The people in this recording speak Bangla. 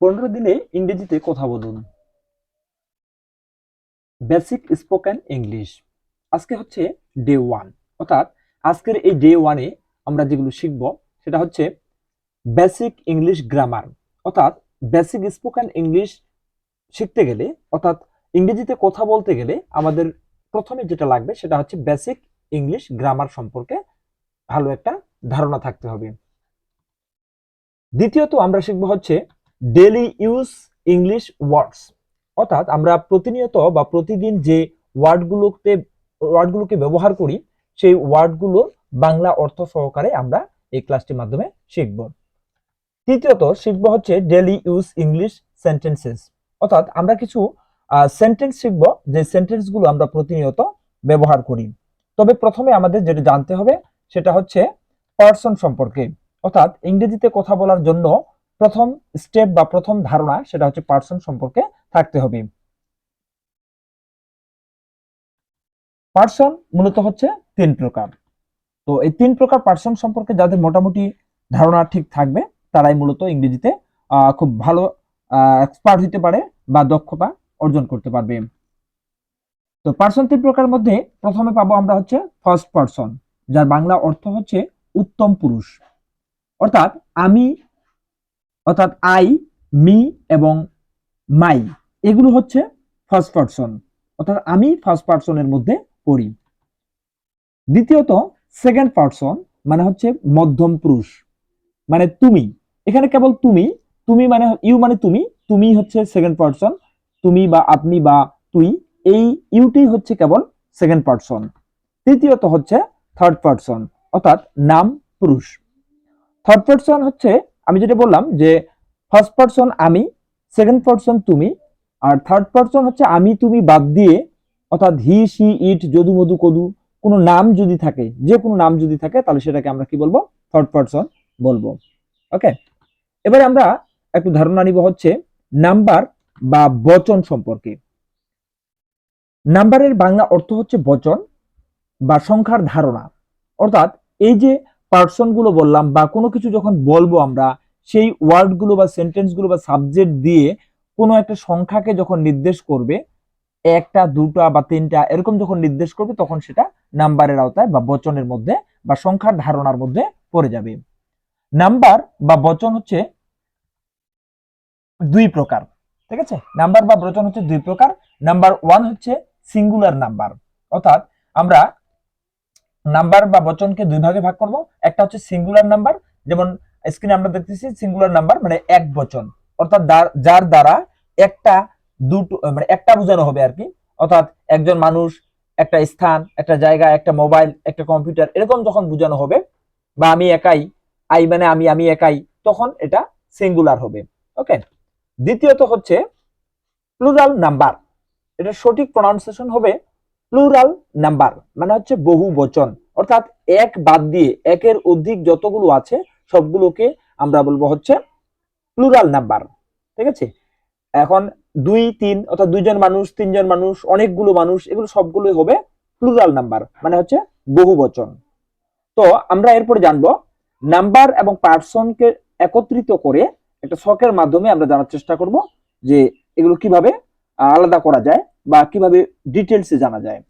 পনেরো দিনে ইংরেজিতে কথা বলুন। বেসিক স্পোকেন ইংলিশ আজকে হচ্ছে ডে ওয়ান অর্থাৎ আজকের এই ডে ওয়ানে আমরা যেগুলো শিখব, সেটা হচ্ছে বেসিক ইংলিশ গ্রামার অর্থাৎ বেসিক স্পোকেন ইংলিশ শিখতে গেলে, অর্থাৎ ইংরেজিতে কথা বলতে গেলে আমাদের প্রথমে যেটা লাগবে, সেটা হচ্ছে বেসিক ইংলিশ গ্রামার সম্পর্কে ভালো একটা ধারণা থাকতে হবে। দ্বিতীয়ত আমরা শিখব হচ্ছে ডেলি ইউজ ইংলিশ ওয়ার্ডস অর্থাৎ আমরা প্রতিনিয়ত বা প্রতিদিন যে ওয়ার্ডগুলোতে, ওয়ার্ডগুলোকে ব্যবহার করি, সেই ওয়ার্ডগুলোর বাংলা অর্থ সহকারে আমরা এই ক্লাসটির মাধ্যমে শিখব। তৃতীয়ত শিখব হচ্ছে ডেলি ইউজ ইংলিশ সেন্টেন্সেস অর্থাৎ আমরা কিছু সেন্টেন্স শিখব, যে সেন্টেন্সগুলো আমরা প্রতিনিয়ত ব্যবহার করি। তবে প্রথমে আমাদের যেটা জানতে হবে, সেটা হচ্ছে পার্সন সম্পর্কে। অর্থাৎ ইংরেজিতে কথা বলার জন্য প্রথম স্টেপ বা প্রথম ধারণা সেটা হচ্ছে পার্সন সম্পর্কে থাকতে হবে। পার্সন মূলত হচ্ছে তিন প্রকার। তো এই তিন প্রকার পার্সন সম্পর্কে যাদের মোটামুটি ধারণা ঠিক থাকবে, তারাই মূলত ইংরেজিতে খুব ভালো এক্সপার্ট হতে পারে বা দক্ষতা অর্জন করতে পারবে। তো পার্সন তিন প্রকার মধ্যে প্রথমে পাবো আমরা হচ্ছে ফার্স্ট পার্সন যার বাংলা অর্থ হচ্ছে উত্তম পুরুষ। অর্থাৎ আমি অর্থাৎ আই মি এবং মাই এগুলো হচ্ছে ফার্স্ট পার্সন অর্থাৎ আমি ফার্স্ট পার্সনের মধ্যে পড়ি। দ্বিতীয়ত সেকেন্ড পার্সন মানে হচ্ছে মধ্যম পুরুষ। মানে তুমি। এখানে কেবল তুমি তুমি মানে ইউ মানে তুমি তুমি হচ্ছে সেকেন্ড পার্সন তুমি বা আপনি বা তুই, এই ইউটি হচ্ছে কেবল সেকেন্ড পার্সন তৃতীয়ত হচ্ছে থার্ড পার্সন অর্থাৎ নাম পুরুষ। থার্ড পার্সন হচ্ছে আমি যেটা বললাম যে ফার্স্ট পার্সন আমি সেকেন্ড পার্সন তুমি, আর থার্ড পার্সন হচ্ছে আমি তুমি বাদ দিয়ে, অর্থাৎ হি সি ইট যদু, মধু, কদু, কোনো নাম যদি থাকে, যে কোনো নাম যদি থাকে, তাহলে সেটাকে আমরা কি বলব? থার্ড পার্সন বলব। ওকে এবারে আমরা একটু ধারণা নিব হচ্ছে নাম্বার বা বচন সম্পর্কে। নাম্বারের বাংলা অর্থ হচ্ছে বচন বা সংখ্যার ধারণা। অর্থাৎ এই যে পার্সনগুলো বললাম বা কোনো কিছু যখন বলব আমরা, সেই ওয়ার্ডগুলো বা সেন্টেন্সগুলো বা সাবজেক্ট দিয়ে কোনো একটা সংখ্যাকে যখন নির্দেশ করবে, একটা, দুটা বা তিনটা, এরকম যখন নির্দেশ করবে, তখন সেটা নাম্বারের আওতায় বা বচনের মধ্যে বা সংখ্যার ধারণার মধ্যে পড়ে যাবে। নাম্বার বা বচন হচ্ছে দুই প্রকার, ঠিক আছে? নাম্বার বা বচন হচ্ছে দুই প্রকার। নাম্বার ওয়ান হচ্ছে সিঙ্গুলার নাম্বার, অর্থাৎ আমরা নাম্বার বা বচনকে দুই ভাগে ভাগ করব। একটা হচ্ছে সিঙ্গুলার নাম্বার যেমন স্ক্রিনে আমরা দেখতেছি সিঙ্গুলার নাম্বার মানে এক বচন। অর্থাৎ যার- দ্বারা একটা দুটো মানে একটা বোঝানো হবে আর কি। অর্থাৎ একজন মানুষ, একটা স্থান, একটা জায়গা, একটা মোবাইল একটা কম্পিউটার এরকম যখন বোঝানো হবে, বা আমি একাই আই মানে আমি আমি একাই, তখন এটা সিঙ্গুলার হবে। ওকে দ্বিতীয়ত হচ্ছে প্লুরাল নাম্বার এটা সঠিক প্রনাউন্সিয়েশন হবে প্লুরাল নাম্বার মানে হচ্ছে বহু বচন। অর্থাৎ এক বাদ দিয়ে একের অধিক যতগুলো আছে, সবগুলোকে আমরা বলব হচ্ছে প্লুরাল নাম্বার ঠিক আছে? এখন দুই, তিন, অর্থাৎ দুইজন মানুষ, তিনজন মানুষ, অনেকগুলো মানুষ, এগুলো সবগুলোই হবে প্লুরাল নাম্বার মানে হচ্ছে বহু বচন। তো আমরা এরপরে জানব নাম্বার এবং পার্সনকে একত্রিত করে একটা শখের মাধ্যমে আমরা জানার চেষ্টা করব যে এগুলো কীভাবে আলাদা করা যায়। বা কীভাবে ডিটেলসে জানা যায়।